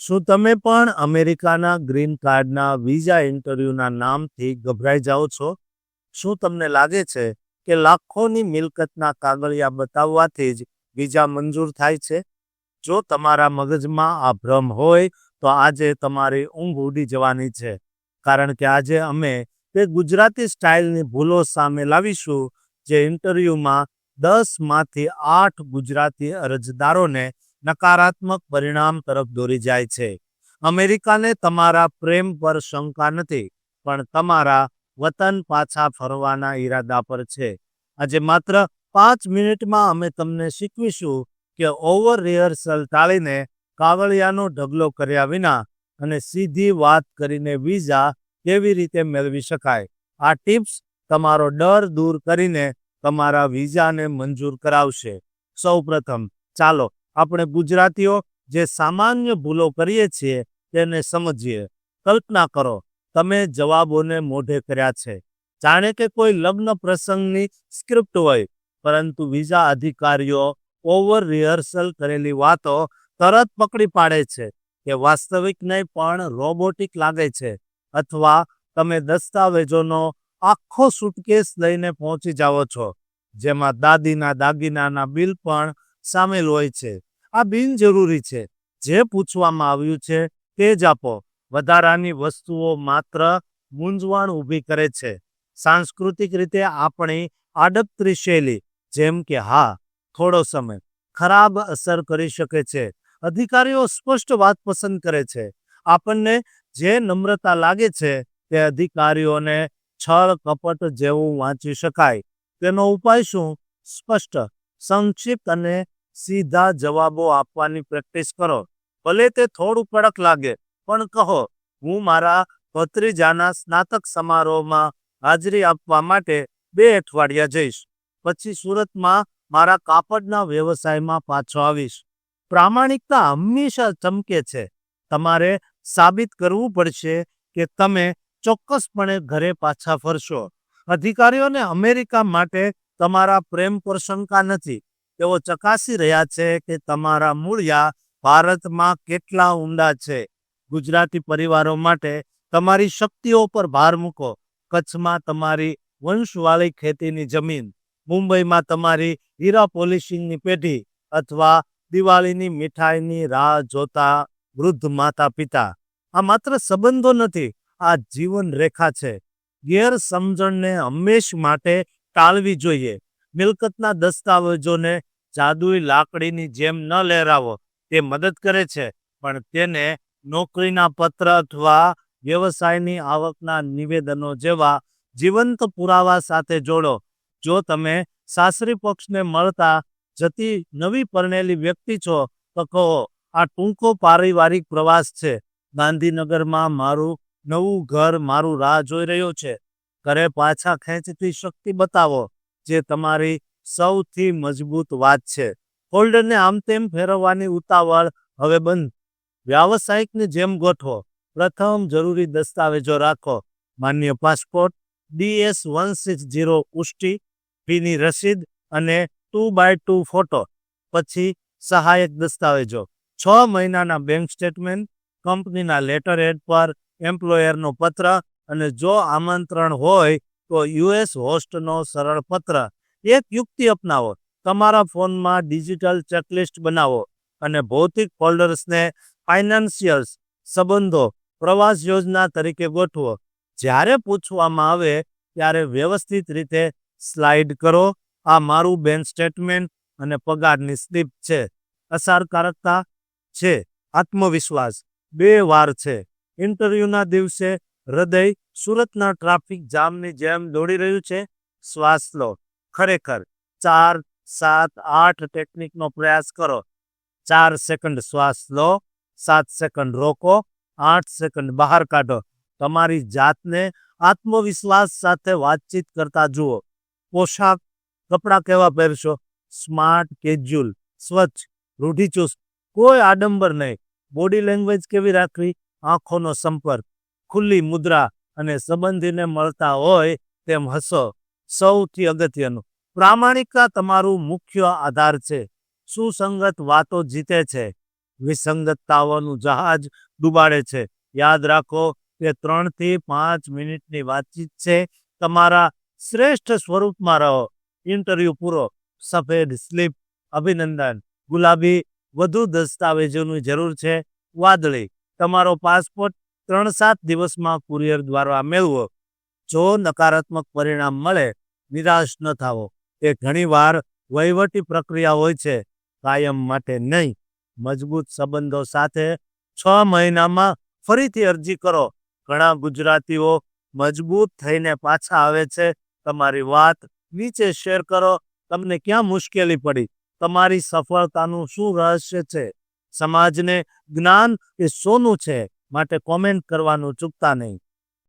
શું તમે પણ અમેરિકાના ગ્રીન કાર્ડના વિઝા ઇન્ટરવ્યૂના નામથી ગભરાઈ જાઓ છો? શું તમને લાગે છે કે લાખોની મિલકતના કાગળિયા બતાવવાથી જ વિઝા મંજૂર થાય છે? જો તમારા મગજમાં આ ભ્રમ હોય, તો આજે તમારી ઊંઘ ઉડી જવાની છે. કારણ કે આજે અમે તે ગુજરાતી સ્ટાઇલની ભૂલો સામે લાવીશું, જે ઇન્ટરવ્યૂમાં દસમાંથી આઠ ગુજરાતી અરજદારોને નકારાત્મક પરિણામ તરફ દોરી જાય છે. અમેરિકાને તમારા પ્રેમ પર શંકા નથી, પણ તમારા વતન પાછા ફરવાના ઈરાદા પર છે. આજે માત્ર પાંચ મિનિટમાં અમે તમને શીખવીશું કે ઓવર રિહર્સલ ટાળીને કાવળિયાનો ઢગલો કર્યા વિના અને સીધી વાત કરીને વિઝા કેવી રીતે મેળવી શકાય. આ ટિપ્સ તમારો ડર દૂર કરીને તમારા વિઝાને મંજૂર કરાવશે. સૌપ્રથમ, ચાલો આપણે ગુજરાતીઓ જે સામાન્ય ભૂલો કરીએ છીએ તેને સમજીએ. કલ્પના કરો, તમે જવાબોને મોઢે કર્યા છે. જાણે કે કોઈ લગ્ન પ્રસંગની સ્ક્રિપ્ટ હોય, પરંતુ વિઝા અધિકારીઓ ઓવર રિહર્સલ કરેલી વાતો તરત પકડી પાડે છે કે વાસ્તવિક નહીં પણ રોબોટિક લાગે છે, અથવા તમે દસ્તાવેજોનો આખો સુટકેસ લઈને પહોંચી જાઓ છો, જેમાં દાદીના દાગીનાના બિલ પણ સામેલ હોય છે. આ બિનજરૂરી છે. જે પૂછવામાં આવ્યું છે તે જ આપો. વધારાની વસ્તુઓ માત્ર મૂંઝવણ ઊભી કરે છે. સાંસ્કૃતિક રીતે આપણી આડકતરી શૈલી, જેમ કે હા, થોડો સમય, ખરાબ અસર કરી શકે છે. અધિકારીઓ સ્પષ્ટ વાત પસંદ કરે છે. આપણને જે નમ્રતા લાગે છે તે અધિકારીઓને છળ કપટ જેવું વાંચી શકાય. તેનો ઉપાય શું? સ્પષ્ટ, સંક્ષિપ્ત અને સીધા જવાબો આપવાની પ્રેક્ટિસ કરો. ભલે તે થોડું કડક લાગે, પણ કહો, હું મારા ભત્રીજાના સ્નાતક સમારોહમાં હાજરી આપવા માટે બે અઠવાડિયા જઈશ. પછી સુરતમાં મારા કાપડના વ્યવસાયમાં પાછો આવીશ. પ્રામાણિકતા હંમેશા ચમકે છે. તમારે સાબિત કરવું પડશે કે તમે ચોક્કસપણે ઘરે પાછા ફરશો. અધિકારીઓને અમેરિકા માટે તમારા પ્રેમ પર શંકા નથી. તેઓ ચકાસી રહ્યા છે કે તમારા મૂળિયા ભારતમાં કેટલા ઊંડા છે. ગુજરાતી પરિવારો માટે તમારી શક્તિઓ પર ભાર મૂકો. કચ્છમાં તમારી વંશવાળી ખેતીની જમીન, મુંબઈમાં તમારી હીરા પોલિશિંગની પેઢી અથવા દિવાળીની મીઠાઈની રાહ જોતા વૃદ્ધ માતા પિતા આ માત્ર સંબંધો નથી, આ જીવન રેખા છે. ગેરસમજણને હંમેશ માટે ટાળવી જોઈએ. મિલકતના દસ્તાવેજોને જાદુઈ લાકડીની જેમ ન લહેરાવો, તે મદદ કરે છે, પણ તેને નોકરીના પત્ર અથવા વ્યવસાયની આવકના નિવેદનો જેવા જીવંત પુરાવા સાથે જોડો. જો તમે સાસરી પક્ષને મળતા જતી નવી પરણેલી વ્યક્તિ છો, તો કહો, આ ટૂંકો પારિવારિક પ્રવાસ છે. ગાંધીનગરમાં મારું નવું ઘર, મારું રાહ જોઈ રહ્યું છે. ઘરે પાછા ખેંચતી શક્તિ બતાવો. જે તમારી સૌથી મજબૂત વાત છે. ફોલ્ડરને આમ તેમ ફેરવવાની ઉતાવળ હવે બંધ. વ્યાવસાયિકની જેમ ગોઠવો. પ્રથમ જરૂરી દસ્તાવેજો રાખો. માન્ય passport DS one six zero પુષ્ટિ, ફીની રસીદ અને ટુ બાય ટુ ફોટો. પછી સહાયક દસ્તાવેજો. છ મહિનાના બેંક સ્ટેટમેન્ટ, કંપનીના લેટર હેડ પર એમ્પ્લોયરનો પત્ર અને જો આમંત્રણ હોય તો યુએસ હોસ્ટનો સરળ પત્ર, એક યુક્તિ અપનાવો. તમારા ફોનમાં ડિજિટલ ચેકલિસ્ટ બનાવો અને ભૌતિક ફોલ્ડર્સને ફાઇનાન્શિયલ્સ સંબંધો પ્રવાસ યોજના તરીકે ગોઠવો. જ્યારે પૂછવામાં આવે ત્યારે વ્યવસ્થિત રીતે સ્લાઇડ કરો. આ મારું બેંક સ્ટેટમેન્ટ અને પગારની સ્લિપ છે. અસરકારકતા છે. આત્મવિશ્વાસ. બે વાર છે. ઇન્ટરવ્યૂના દિવસે હૃદય સુરતના ટ્રાફિક જામની જેમ દોડી રહ્યું છે. શ્વાસ લો. ખરેખર ચાર, સાત, આઠ ટેકનિકનો પ્રયાસ કરો. ચાર સેકન્ડ શ્વાસ લો. સાત સેકન્ડ રોકો. આઠ સેકન્ડ બહાર કાઢો. તમારી જાતને આત્મવિશ્વાસ સાથે વાતચીત કરતા જુઓ. પોશાક, કપડાં કેવા પહેરશો? સ્માર્ટ કેજ્યુઅલ સ્વચ્છ, રૂઢિચુસ્ત. કોઈ આડંબર નહીં. બોડી લેંગ્વેજ કેવી રાખવી? આંખોનો સંપર્ક. ખુલ્લી મુદ્રા અને સંબંધીને મળતા હોય તેમ હસો. સૌથી અગત્યનું, પ્રામાણિકતા તમારું મુખ્ય આધાર છે. સુસંગત વાતો જીતે છે. વિસંગતતાઓનું જહાજ ડૂબાડે છે. યાદ રાખો કે ત્રણથી પાંચ મિનિટની વાતચીત છે. તમારા શ્રેષ્ઠ સ્વરૂપમાં રહો. ઇન્ટરવ્યૂ પૂરો. સફેદ સ્લીપ, અભિનંદન. ગુલાબી, વધુ દસ્તાવેજોની જરૂર છે. વાદળી, તમારો પાસપોર્ટ ત્રણ સાત દિવસમાં કુરિયર દ્વારા મેળવો. જો નકારાત્મક પરિણામ મળે, નિરાશ ન થાવો એ ઘણીવાર વહીવટી પ્રક્રિયા હોય છે, કાયમ માટે નહીં. મજબૂત સંબંધો સાથે છ મહિનામાં ફરીથી અરજી કરો. ઘણા ગુજરાતીઓ મજબૂત થઈને પાછા આવે છે. તમારી વાત નીચે શેર કરો. તમને ક્યાં મુશ્કેલી પડી? તમારી સફળતાનું શું રહસ્ય છે? સમાજને જ્ઞાન એ સોનું છે? માટે કોમેન્ટ કરવાનું ચૂકતા નહીં.